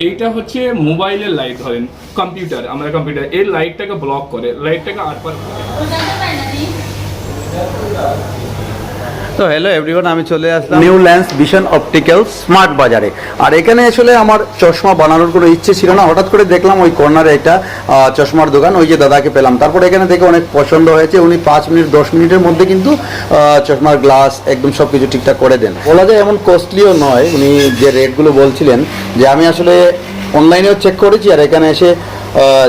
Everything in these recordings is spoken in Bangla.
এইটা হচ্ছে মোবাইলের লাইট ধরেন কম্পিউটার আমরা কম্পিউটার এর লাইটটাকে ব্লক করে লাইটটাকে আটপার করে তো হ্যালো এভরিওয়ান আমি চলে আসলাম। New lens vision optical smart বাজারে আর এখানে আসলে আমার চশমা বানানোর কোনো ইচ্ছে ছিল না। হঠাৎ করে দেখলাম ওই কর্নারে একটা চশমার দোকান, ওই যে দাদাকে পেলাম। তারপর এখানে দেখে অনেক পছন্দ হয়েছে। উনি পাঁচ মিনিট, দশ মিনিটের মধ্যে কিন্তু চশমার গ্লাস একদম সব কিছু ঠিকঠাক করে দেন। বলা যায় এমন কস্টলিও নয়। উনি যে রেটগুলো বলছিলেন, যে আমি আসলে অনলাইনেও চেক করেছি আর এখানে এসে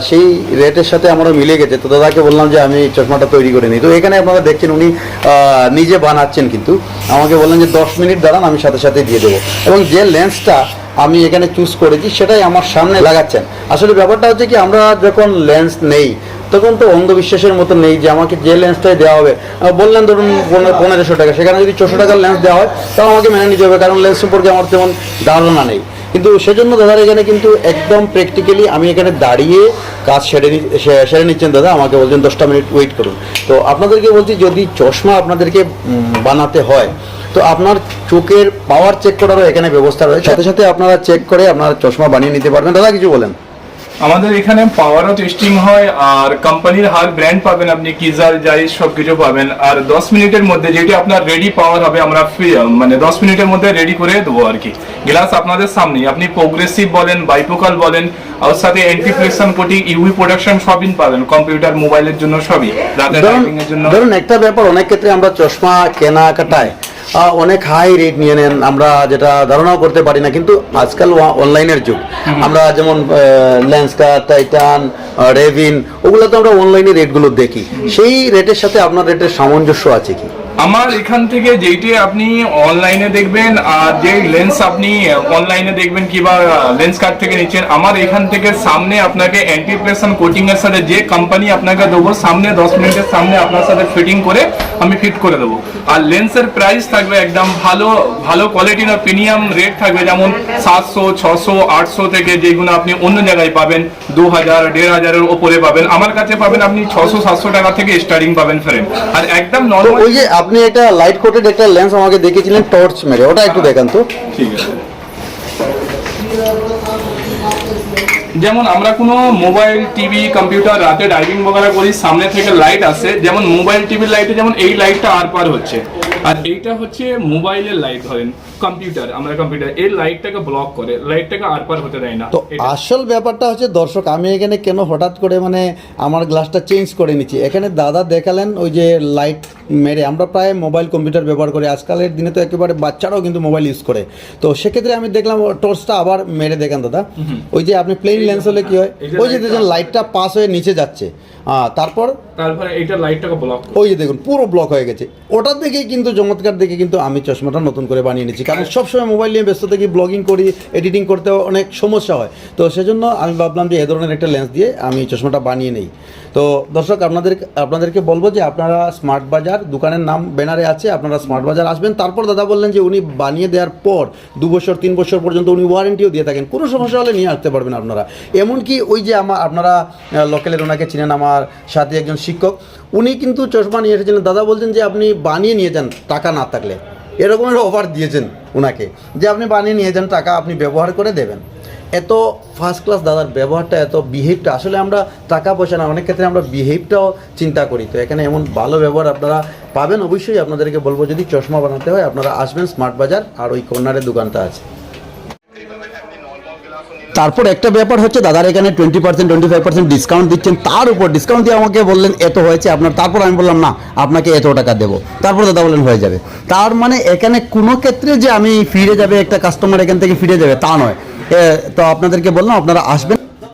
সেই রেটের সাথে আমারও মিলে গেছে। তো দাদাকে বললাম যে আমি চশমাটা তৈরি করে নিই। তো এখানে আপনারা দেখছেন উনি নিজে বানাচ্ছেন কিন্তু। আমাকে বললেন যে দশ মিনিট দাঁড়ান, আমি সাথে সাথে দিয়ে দেবো। এবং যে লেন্সটা আমি এখানে চুজ করেছি, সেটাই আমার সামনে লাগাচ্ছেন। আসলে ব্যাপারটা হচ্ছে কি, আমরা যখন লেন্স নেই, তখন তো অন্ধবিশ্বাসের মতো নেই যে আমাকে যে লেন্সটাই দেওয়া হবে। বললেন ধরুন পনেরো- পনেরোশো টাকা, সেখানে যদি ছশো টাকার লেন্স দেওয়া হয়, তাও আমাকে মেনে নিতে হবে, কারণ লেন্স সম্পর্কে আমার তেমন ধারণা নেই। কিন্তু সেজন্য দাদার এখানে কিন্তু একদম প্র্যাকটিক্যালি আমি এখানে দাঁড়িয়ে কাজ সেরে সেরে নিচ্ছেন দাদা। আমাকে বলছেন দশটা মিনিট ওয়েট করুন। তো আপনাদেরকে বলছি, যদি চশমা আপনাদেরকে বানাতে হয়, তো আপনার চোখের পাওয়ার চেক করারও এখানে ব্যবস্থা রয়েছে। সাথে সাথে আপনারা চেক করে আপনারা চশমা বানিয়ে নিতে পারবেন। দাদা, কিছু বলেন। আমাদের এখানে পাওয়ারও টেস্টিং হয় আর কোম্পানির হার ব্র্যান্ড পাবেন আপনি কিজার জাইস সব কিছু পাবেন। আর দশ মিনিটের মধ্যে যেটি আপনার রেডি পাওয়ার হবে আমরা মানে দশ মিনিটের মধ্যে রেডি করে দেবো আর কি। গ্লাস আপনাদের সামনেই। আপনি প্রোগ্রেসিভ বলেন বাইপোকাল বলেন আর সাথে অ্যান্টিফ্লেকশন কোটিং ইউভি প্রোডাকশন সবই পাবেন কম্পিউটার মোবাইলের জন্য সবই। রাতে ধরুন এর জন্য। ধরুন একটা ব্যাপার অনেক ক্ষেত্রে আমরা চশমা কেনা কাটায় অনেক হাই রেট নিয়ে নেন। আমরা যেটা ধারণাও করতে পারি না কিন্তু আজকাল অনলাইনের যুগ। আমরা যেমন লেন্সকার টাইটান রেভিন, ওগুলো তো আমরা অনলাইনে রেটগুলো দেখি। সেই রেটের সাথে আপনার রেটের সামঞ্জস্য আছে কি? আমার এখান থেকে যেইটি আপনি অনলাইনে দেখবেন আর যে লেন্স আপনি অনলাইনে দেখবেন কিংবা লেন্স কার্ড থেকে নিচ্ছেন, আমার এখান থেকে সামনে আপনাকে অ্যান্টিপ্রেশন কোটিং এর সাথে যে কোম্পানি আপনাকে দেবো, সামনে দশ মিনিটের সামনে আপনার সাথে ফিটিং করে আমি ফিট করে দেবো। আর লেন্সের প্রাইস থাকবে একদম ভালো ভালো কোয়ালিটির প্রিমিয়াম রেট থাকবে, যেমন সাতশো, ছশো, আটশো থেকে যেগুলো আপনি অন্য জায়গায় পাবেন, দু হাজার, দেড় হাজারের ওপরে পাবেন। আমার কাছে পাবেন আপনি ছশো সাতশো টাকা থেকে স্টার্টিং পাবেন ফ্রেম আর একদম নর্মাল ওই যে আপনি একটা লাইট কোটেড একটা লেন্স আমাকে দেখিয়েছিলেন টর্চ মেরে ওটা একটু দেখান তো। ঠিক আছে। যেমন আমরা কোনো মোবাইল টিভি কম্পিউটার রাতে ড্রাইভিং বগেরা করি সামনে থেকে লাইট আসে যেমন মোবাইল টিভির লাইটে যেমন এই লাইটটা আর পার হচ্ছে। আর এইটা হচ্ছে মোবাইলের লাইট ধরেন কম্পিউটার আমরা কম্পিউটার এই লাইটটাকে ব্লক করে লাইটটাকে আর পার হতে দেয় না। তো আসল ব্যাপারটা হচ্ছে দর্শক আমি এখানে কেন হঠাৎ করে মানে আমার গ্লাসটা চেঞ্জ করে নিচ্ছি? এখানে দাদা দেখালেন ওই যে লাইট মেরে। আমরা প্রায় মোবাইল কম্পিউটার ব্যবহার করি। আজকালের দিনে তো একেবারে বাচ্চারাও কিন্তু মোবাইল ইউজ করে। তো সেক্ষেত্রে আমি দেখলাম টর্চটা আবার মেরে দেখেন দাদা। ওই যে আপনি প্লেন লেন্স হলে কি হয়? ওই যে দেখছেন লাইটটা পাস হয়ে নিচে যাচ্ছে। হ্যাঁ তারপর তারপরে এইটা লাইটটাকে ব্লক ওই যে দেখুন পুরো ব্লক হয়ে গেছে। ওটার দেখেই কিন্তু চমৎকার দেখে কিন্তু আমি চশমাটা নতুন করে বানিয়ে নিচ্ছি। কারণ সবসময় মোবাইল নিয়ে ব্যস্ত থাকি ব্লগিং করি এডিটিং করতে অনেক সমস্যা হয়। তো সেজন্য আমি ভাবলাম যে এ ধরনের একটা লেন্স দিয়ে আমি চশমাটা বানিয়ে নেই। তো দর্শক আপনাদের আপনাদেরকে বলব যে আপনারা স্মার্ট বাজার দোকানের নাম ব্যানারে আছে, আপনারা স্মার্ট বাজার আসবেন। তারপর দাদা বললেন যে উনি বানিয়ে দেওয়ার পর, দু বছর, তিন বছর পর্যন্ত উনি ওয়ারেন্টিও দিয়ে থাকেন। কোনো সমস্যা হলে নিয়ে আসতে পারবেন আপনারা। এমনকি ওই যে আমার আপনারা লোকেলের ওনাকে চিনেন আমার সাথে একজন শিক্ষক, উনি কিন্তু চশমা নিয়ে এসেছিলেন। দাদা বলছেন যে আপনি বানিয়ে নিয়ে যান টাকা না থাকলে। এরকমের অফার দিয়েছেন ওনাকে যে আপনি বানিয়ে নিয়ে যান টাকা, আপনি ব্যবহার করে দেবেন। এত ফার্স্ট ক্লাস দাদার ব্যবহারটা, এত বিহেভটা আসলে আমরা টাকা পয়সা না, অনেক ক্ষেত্রে আমরা বিহেভটাও চিন্তা করি। তো এখানে এমন ভালো ব্যবহার আপনারা পাবেন, অবশ্যই আপনাদেরকে বলব, যদি চশমা বানাতে হয়, আপনারা আসবেন স্মার্ট বাজার আর ওই কর্নারের দোকানটা আছে। তারপর একটা ব্যাপার হচ্ছে, দাদার এখানে twenty percent twenty five percent discount দিচ্ছেন। তার উপর ডিসকাউন্ট দিয়ে আমাকে বললেন, এত হয়েছে। আপনার তারপর আমি বললাম, না, আপনাকে এত টাকা দেবো। তারপর দাদা বললেন, হয়ে যাবে। তার মানে এখানে কোনো ক্ষেত্রে যে আমি ফিরে যাবে, একটা কাস্টমার এখান থেকে ফিরে যাবে, তা নয়। তো আপনাদেরকে বললাম আপনারা আসবেন।